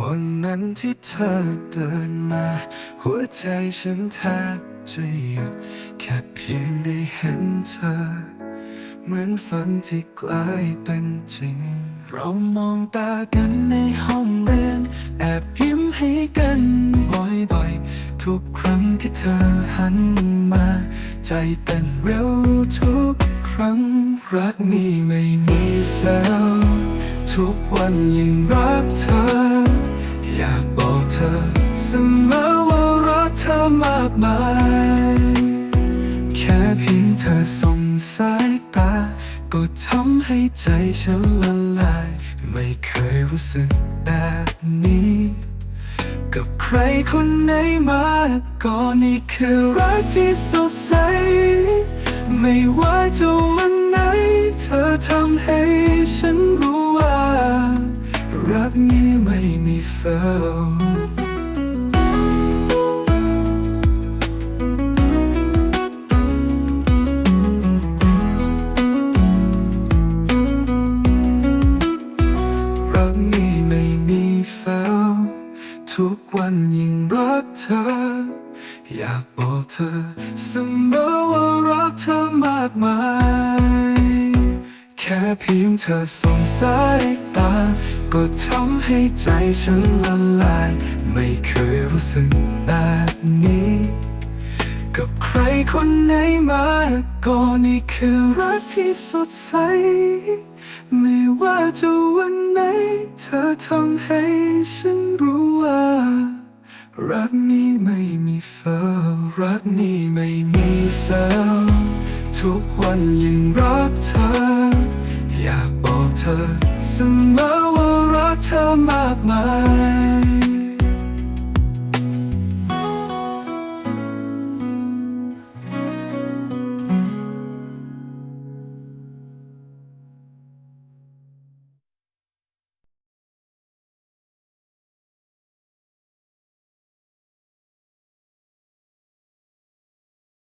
วันนั้นที่เธอเดินมา หัวใจฉันแทบจะหยุดแค่เพียงได้เห็นเธอ เหมือนฝันที่กลายเป็นจริง เรามองตากันในห้องเรียน แอบยิ้มให้กันบ่อยๆ ทุกครั้งที่เธอหันมา ใจเต้นเร็วทุกครั้ง รักนี้ไม่มีแฟวทุกวันยิ่งรักเธอากมาย แค่เพียงเธอส่งสายตา ก็ทำให้ใจฉันละลาย ไม่เคยรู้สึกแบบนี้ กับใครคนไหนมาก่อนนี่คือรักที่สดใส ไม่ว่าจะวันไหน เธอทำให้ฉันรู้ว่า รักนี้ไม่มีเฝ้า รักนี้ไม่มีแฟวทุกวันยิ่งรักเธอ อยากบอกเธอเสมอว่ารักเธอมากมาย แค่เพียงเธอส่งสายตา ก็ทำให้ใจฉันละลาย ไม่เคยรู้สึกแบบนี้ กับใครคนไหนมาก็นี่คือรักที่สดใส ไม่ว่าจะวัน เธอทำให้ฉันรู้ว่า รักนี้ไม่มีเฝ้ารักนี้ไม่มีเฝ้าทุกวันยิ่งรักเธอ อยากบอกเธอเสมอว่ารักเธอมากมาย